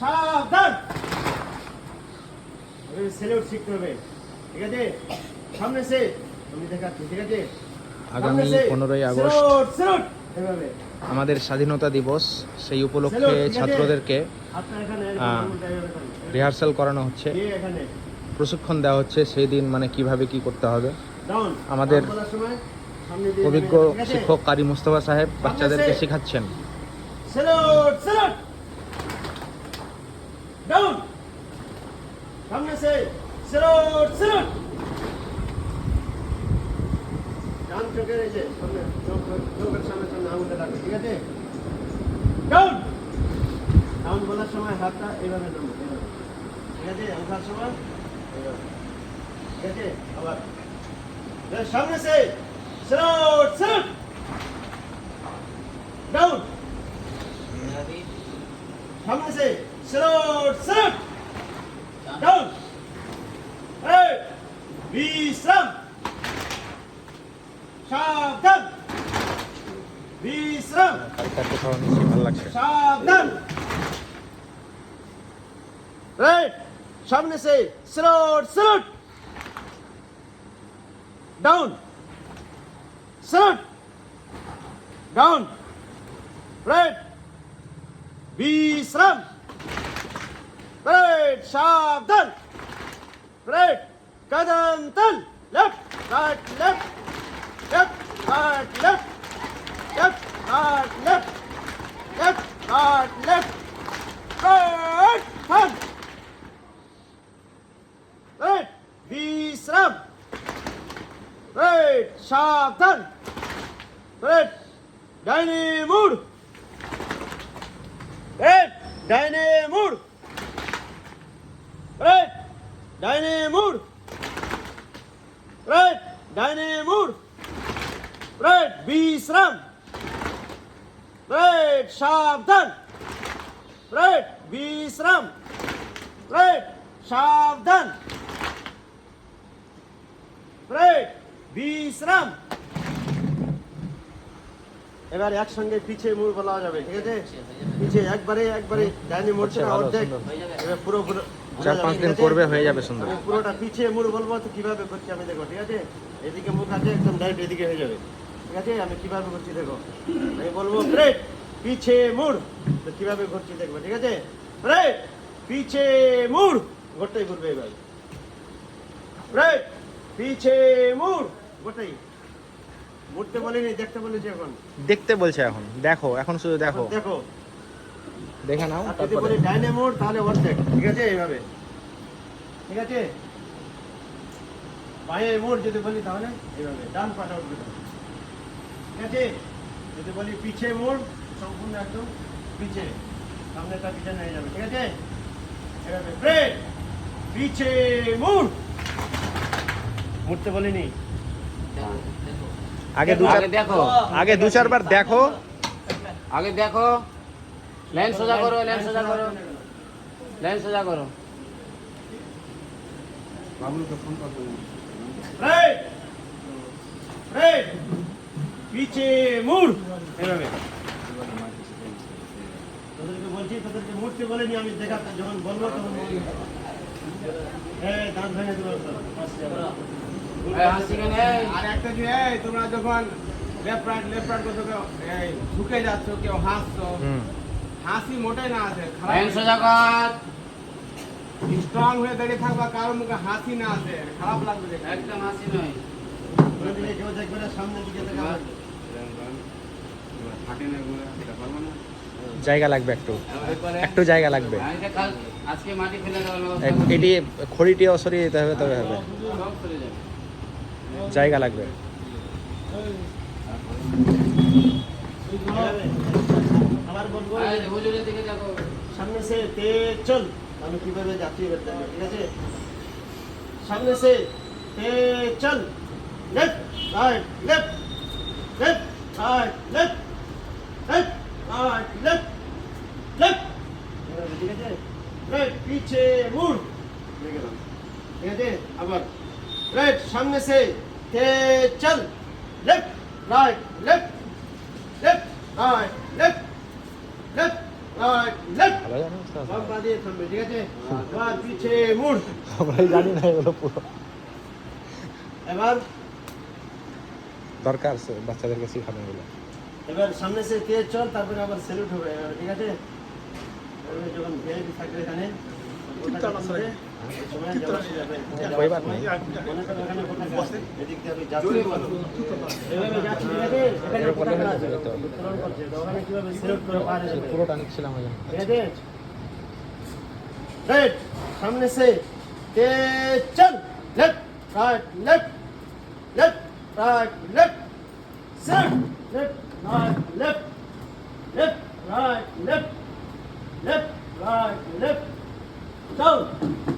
সাবধান। সেলিউট শিখতে হবে ঠিক আছে? সামনে সে। আমি দেখাচ্ছি ঠিক আছে? আগামী। 15ই আগস্ট। আমাদের স্বাধীনতা দিবস সেই উপলক্ষে? ছাত্রদেরকে। রিহার্সাল করানো হচ্ছে। প্রশিক্ষণ দেওয়া হচ্ছে সেই দিন মানে কীভাবে কি করতে হবে। আমাদের অভিজ্ঞ? শিক্ষক কারি মুস্তফা সাহেব বাচ্চাদেরকে। শেখাচ্ছেন। ডাউন সামনে সে স্যালুট স্যালুট ডান চোখের এই যে সামনে, চোখের সামনে সামনে আঙুলটা রাখো ঠিক আছে? ডাউন ডাউন বলার সময় হাতটা এইভাবে নামবে ঠিক আছে? ওঠার সময় এইভাবে। ঠিক আছে? আবার। সামনে সে স্যালুট স্যালুট ডাউন সামনে সে স্যালুট স্যালুট ডাউন এই বিশ্রাম সাবধান বিশ্রাম কালকে খাওয়া নিশ্চয়ই ভালো লাগছে সাবধান রাইট সামনে সে salute salute down salute down right বিশ্রাম রাইট সাবধান right Kadam left, Left, right, left. Left, right, left. Left, right, left. Left, right, left. Right, turn. Right, Visram. Right, sharp. Right, Dine mood. Right, Dine mood. Right, Dine mood. Right ডাইনে মুড় right বিশ্রাম right সাবধান right বিশ্রাম right সাবধান right বিশ্রাম এবার একসঙ্গে পিছে মুড় বলা যাবে ঠিক আছে? পিছে একবারে একবারে ডাইনি মোড়ছে অর্ধেক। এবার পুরো পুরো চার পাঁচ দিন করবে হয়ে যাবে সুন্দর। পুরোটা পিছিয়ে মুড় বলব তো কীভাবে করছি আমি দেখো ঠিক আছে? এদিকে মুখ আছে একদম ডাইরেক্ট এদিকে হয়ে যাবে। ঠিক আছে? আমি কীভাবে করছি দেখো? আমি বলব ব্রেড পিছে মুড়। তো কীভাবে করছি দেখব ঠিক আছে? ব্রেড পিছে মুড়। গোটাই করবে এবার। ব্রেড পিছে মুড়। গোটাই। মুড়তে বলিনি দেখতে বলেছি এখন। দেখতে বলছে এখন। দেখো এখন শুধু দেখো। দেখো। দেখে নাও তারপরে। বলি তাহলে অর্ধেক। ঠিক আছে এইভাবে। ঠিক আছে? বাঁয়ে মোড় যদি বলি তাহলে এইভাবে ডান পাটা উঠবে ঠিক আছে? যদি বলি পিছে মোড় সম্পূর্ণ একদম পিছে সামনেটা পিছে নিয়ে যাবে। ঠিক আছে? এইভাবে। ব্রেড পিছে মোড়! মুড়তে বলিনি। আগে দু আগে দেখো। আগে দু চারবার দেখো। আগে দেখো। লাইন সোজা করো লাইন সোজা করো লাইন সোজা করো রাইট রাইট পিছে মুড় এভাবে তোদেরকে বলছি তোদেরকে মুড়তে বলেনি আমি দেখাতে যখন বলব তখন। এই দাঁত ভেঙে দেবো একদম। এই হাসি কেন এই? আর একটা যে তোমরা যখন লেফট রাইট লেফট রাইট করছ কেউ এই ঝুঁকে যাচ্ছ কেউ হাসছো হাসি মোটেই না সোজা কর স্ট্রং হয়ে দাঁড়িয়ে থাকবা কারোর মুখে হাসি না আছে খারাপ লাগবে দেখে একদম হাসি নয়। কেউ দেখবে না সামনের দিকে দেখাবে না এটা পারব না। জায়গা লাগবে একটু। একটু জায়গা লাগবে। করো। এটি খড়িটিও সরিয়ে দিতে হবে তবে হবে। জায়গা লাগবে। আবার বলব সামনে সে তেজ চল। আমি কীভাবে যাচ্ছি এবার দেখবে, ঠিক আছে? সামনে সে তেজ চল। Left right left left right left left right left left. ঠিক আছে? রাইট পিছে মুড়। হয়ে গেলাম। ঠিক আছে? আবার। রাইট সামনে সে তেজ চল। Left right left left right left. জানি না এগুলো এবার দরকার বাচ্চাদেরকে শেখানো এগুলো এবার সামনে সে তেজ চল তারপরে আবার সেলুট হবে ঠিক আছে যখন থাকবে এখানে ওটা যখন হবে, এই সময় যাওয়া শুরু হবে। कोई बात नहीं। মনে করো এখানে কোথায় আছে? এদিক দিয়ে আমি যাচ্ছি। এভাবে যাচ্ছি, ঠিক আছে? এখানে এরকম কোথায় বললে আছে? যেতে হবে। উত্তোলন করছে, তো ওখানে কিভাবে স্যালুট করে পাহাড়ে যাবে? পুরোটা নিচ্ছিলাম ওই জন্য। ঠিক আছে রাইট সামনে से तेज चल left right left left right left set left right left left right left left right left चल